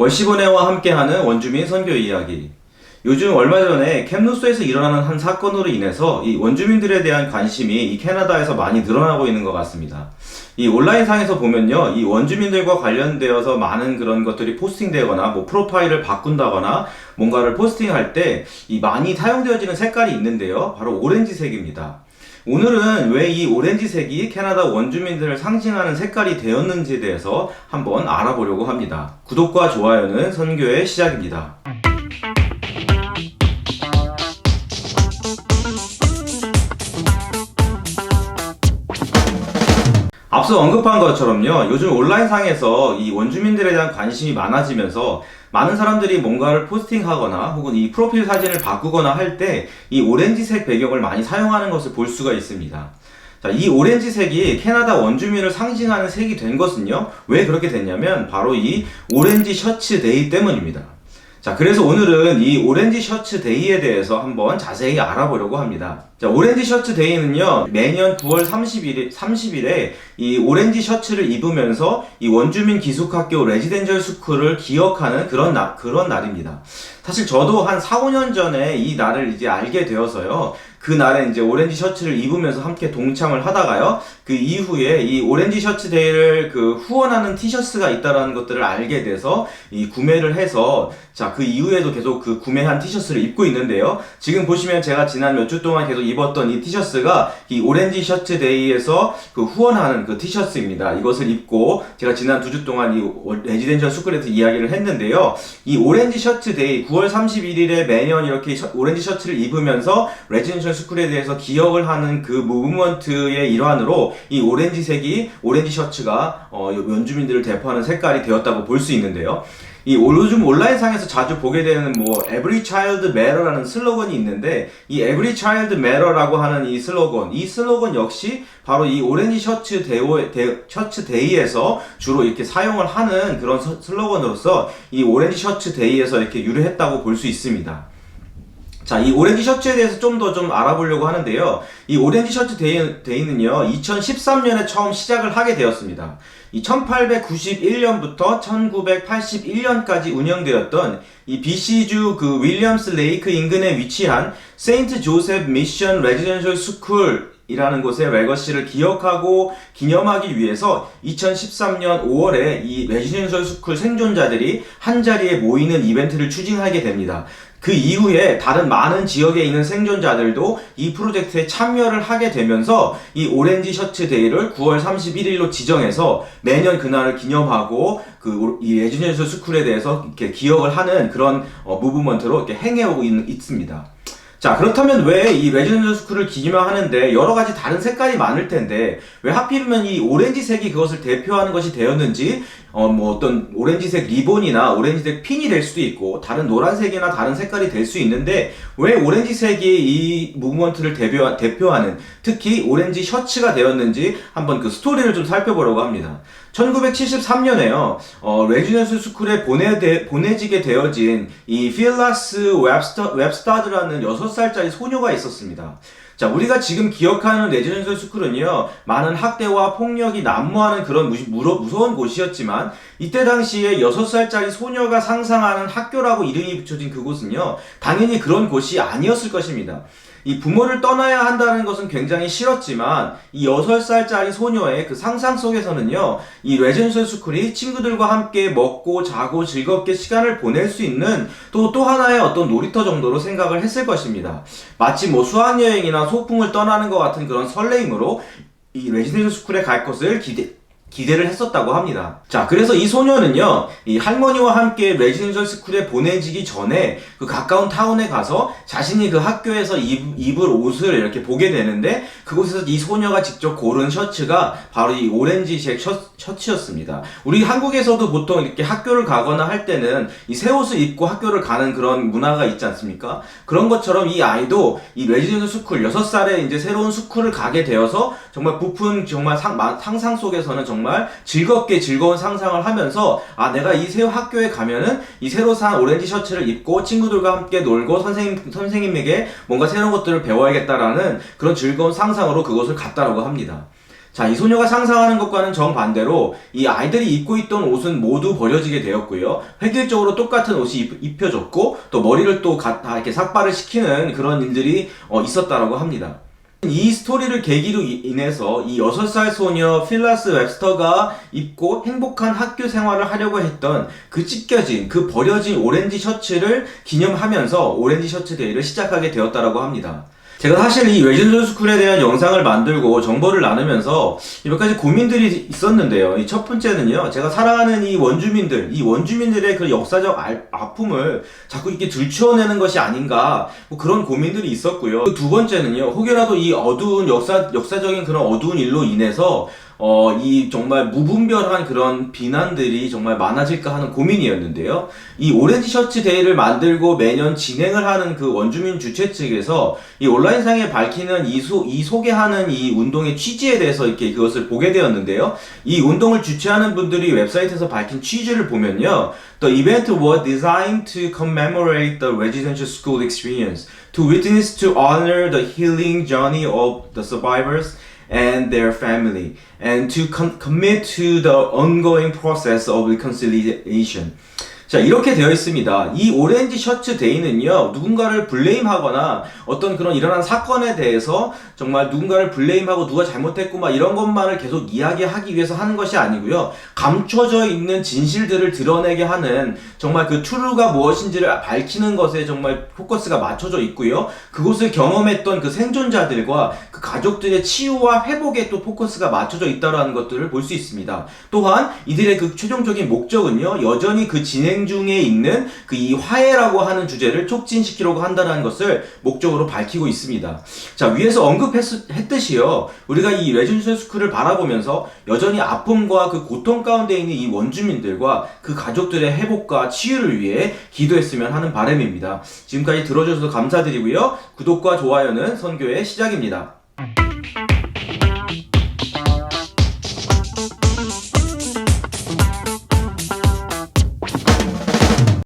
월시본회와 함께하는 원주민 선교 이야기. 요즘 얼마 전에 캠루소에서 일어나는 한 사건으로 인해서 이 원주민들에 대한 관심이 이 캐나다에서 많이 늘어나고 있는 것 같습니다. 이 온라인상에서 보면요, 이 원주민들과 관련되어서 많은 그런 것들이 포스팅되거나 뭐 프로파일을 바꾼다거나 뭔가를 포스팅할 때 이 많이 사용되어지는 색깔이 있는데요, 바로 오렌지색입니다. 오늘은 왜 이 오렌지색이 캐나다 원주민들을 상징하는 색깔이 되었는지에 대해서 한번 알아보려고 합니다. 구독과 좋아요는 선교의 시작입니다. 앞서 언급한 것처럼요, 요즘 온라인상에서 이 원주민들에 대한 관심이 많아지면서 많은 사람들이 뭔가를 포스팅하거나 혹은 이 프로필 사진을 바꾸거나 할 때 이 오렌지색 배경을 많이 사용하는 것을 볼 수가 있습니다. 자, 이 오렌지색이 캐나다 원주민을 상징하는 색이 된 것은요, 왜 그렇게 됐냐면 바로 이 오렌지 셔츠 데이 때문입니다. 자, 그래서 오늘은 이 오렌지 셔츠 데이에 대해서 한번 자세히 알아보려고 합니다. 자, 오렌지 셔츠 데이는요, 매년 9월 30일, 30일에 이 오렌지 셔츠를 입으면서 이 원주민 기숙학교 레지덴셜 스쿨을 기억하는 그런 날, 그런 날입니다. 사실 저도 한 4, 5년 전에 이 날을 이제 알게 되어서요, 그 날에 이제 오렌지 셔츠를 입으면서 함께 동참을 하다가요, 그 이후에 이 오렌지 셔츠 데이를 그 후원하는 티셔츠가 있다라는 것들을 알게 돼서 이 구매를 해서 자, 그 이후에도 계속 그 구매한 티셔츠를 입고 있는데요. 지금 보시면 제가 지난 몇 주 동안 계속 입었던 이 티셔츠가 이 오렌지 셔츠 데이에서 그 후원하는 그 티셔츠입니다. 이것을 입고 제가 지난 두 주 동안 이 레지덴셜 스쿨에서 이야기를 했는데요. 이 오렌지 셔츠 데이 9월 31일에 매년 이렇게 셔- 오렌지 셔츠를 입으면서 레지덴셜 스쿨에 대해서 기억을 하는 그 무브먼트의 일환으로 이 오렌지색이 오렌지 셔츠가 어, 원주민들을 대표하는 색깔이 되었다고 볼 수 있는데요. 이 올- 요즘 온라인상에서 자주 보게 되는 뭐 Every Child Matter라는 슬로건이 있는데 이 Every Child Matter라고 하는 이 슬로건 이 슬로건 역시 바로 이 오렌지 셔츠 데오, 데, 셔츠 데이에서 주로 이렇게 사용을 하는 그런 서- 슬로건으로서 이 오렌지 셔츠 데이에서 이렇게 유래했다고 볼 수 있습니다. 자, 이 오렌지 셔츠에 대해서 좀더좀 알아보려고 하는데요. 이 오렌지 셔츠 데이, 데이는요, 2013년에 처음 시작을 하게 되었습니다. 이 1891년부터 1981년까지 운영되었던 이 BC주 그 윌리엄스 레이크 인근에 위치한 세인트 조셉 미션 레지던셜 스쿨 이라는 곳의 레거시를 기억하고 기념하기 위해서 2013년 5월에 이 레지던셜 스쿨 생존자들이 한 자리에 모이는 이벤트를 추진하게 됩니다. 그 이후에 다른 많은 지역에 있는 생존자들도 이 프로젝트에 참여를 하게 되면서 이 오렌지 셔츠 데이를 9월 31일로 지정해서 매년 그날을 기념하고 그이 레지던셜 스쿨에 대해서 이렇게 기억을 하는 그런 어, 무브먼트로 이렇게 행해오고 있, 있습니다. 자, 그렇다면 왜 이 레지던셜 스쿨을 기념하는데 여러 가지 다른 색깔이 많을 텐데 왜 하필이면 이 오렌지색이 그것을 대표하는 것이 되었는지 어, 뭐 어떤 오렌지색 리본이나 오렌지색 핀이 될 수도 있고 다른 노란색이나 다른 색깔이 될 수 있는데 왜 오렌지색이 이 무브먼트를 대표, 대표하는 특히 오렌지 셔츠가 되었는지 한번 그 스토리를 좀 살펴보려고 합니다. 1973년에요. 어, 레지던스 스쿨에 보내, 보내지게 되어진 이 필라스 웹스터, 웹스타드라는 6살짜리 소녀가 있었습니다. 자, 우리가 지금 기억하는 레지던셜 스쿨은요, 많은 학대와 폭력이 난무하는 그런 무러, 무서 운 곳이었지만, 이때 당시에 6살짜리 소녀가 상상하는 학교라고 이름이 붙여진 그곳은요, 당연히 그런 곳이 아니었을 것입니다. 이 부모를 떠나야 한다는 것은 굉장히 싫었지만 이 6살짜리 소녀의 그 상상 속에서는요 이 레전셜 스쿨이 친구들과 함께 먹고 자고 즐겁게 시간을 보낼 수 있는 또또 하나의 어떤 놀이터 정도로 생각을 했을 것입니다. 마치 뭐 수학여행이나 소풍을 떠나는 것 같은 그런 설레임으로 이 레지던셜 스쿨에 갈 것을 기대 기대를 했었다고 합니다. 자, 그래서 이 소녀는요, 이 할머니와 함께 레지던셜 스쿨에 보내지기 전에 그 가까운 타운에 가서 자신이 그 학교에서 입, 입을 옷을 이렇게 보게 되는데 그곳에서 이 소녀가 직접 고른 셔츠가 바로 이 오렌지색 셔, 셔츠였습니다. 우리 한국에서도 보통 이렇게 학교를 가거나 할 때는 이 새 옷을 입고 학교를 가는 그런 문화가 있지 않습니까? 그런 것처럼 이 아이도 이 레지던셜 스쿨 6살에 이제 새로운 스쿨을 가게 되어서 정말 부푼 정말 상, 마- 상상 속에서는 정말 즐겁게 즐거운 상상을 하면서 아 내가 이 새 학교에 가면은 이 새로 산 오렌지 셔츠를 입고 친구들과 함께 놀고 선생님 선생님에게 뭔가 새로운 것들을 배워야겠다라는 그런 즐거운 상상으로 그것을 갔다라고 합니다. 자, 이 소녀가 상상하는 것과는 정반대로 이 아이들이 입고 있던 옷은 모두 버려지게 되었고요. 획일적으로 똑같은 옷이 입, 입혀졌고 또 머리를 또 가- 다 이렇게 삭발을 시키는 그런 일들이 어, 있었다라고 합니다. 이 스토리를 계기로 이- 인해서 이 6살 소녀 필라스 웹스터가 입고 행복한 학교 생활을 하려고 했던 그 찢겨진 그 버려진 오렌지 셔츠를 기념하면서 오렌지 셔츠 데이를 시작하게 되었다라고 합니다. 제가 사실 이 외진조 스쿨에 대한 영상을 만들고 정보를 나누면서 몇 가지 고민들이 있었는데요. 이 첫 번째는요, 제가 사랑하는 이 원주민들, 이 원주민들의 그 역사적 알- 아픔을 자꾸 이렇게 들추어내는 것이 아닌가, 뭐 그런 고민들이 있었고요. 그 두 번째는요, 혹여라도 이 어두운 역사, 역사적인 그런 어두운 일로 인해서 어, 이 정말 무분별한 그런 비난들이 정말 많아질까 하는 고민이었는데요. 이 오렌지 셔츠 데이를 만들고 매년 진행을 하는 그 원주민 주최 측에서 이 온라인상에 밝히는 이, 소, 이 소개하는 이 운동의 취지에 대해서 이렇게 그것을 보게 되었는데요. 이 운동을 주최하는 분들이 웹사이트에서 밝힌 취지를 보면요. The event was designed to commemorate the residential school experience, to witness to honor the healing journey of the survivors and their family, and to com- commit to the ongoing process of reconciliation. 자, 이렇게 되어 있습니다. 이 오렌지 셔츠 데이는요, 누군가를 블레임하거나 어떤 그런 일어난 사건에 대해서 정말 누군가를 블레임하고 누가 잘못했고 막 이런 것만을 계속 이야기하기 위해서 하는 것이 아니고요. 감춰져 있는 진실들을 드러내게 하는 정말 그 트루가 무엇인지를 밝히는 것에 정말 포커스가 맞춰져 있고요. 그곳을 경험했던 그 생존자들과 그 가족들의 치유와 회복에 또 포커스가 맞춰져 있다라는 것들을 볼 수 있습니다. 또한 이들의 그 최종적인 목적은요, 여전히 그 진행 중에 있는 그 이 화해라고 하는 주제를 촉진시키려고 한다는 것을 목적으로 밝히고 있습니다. 자, 위에서 언급했듯이요, 우리가 이 레전드 스쿨을 바라보면서 여전히 아픔과 그 고통 가운데 있는 이 원주민들과 그 가족들의 회복과 치유를 위해 기도했으면 하는 바람입니다. 지금까지 들어주셔서 감사드리고요, 구독과 좋아요는 선교의 시작입니다.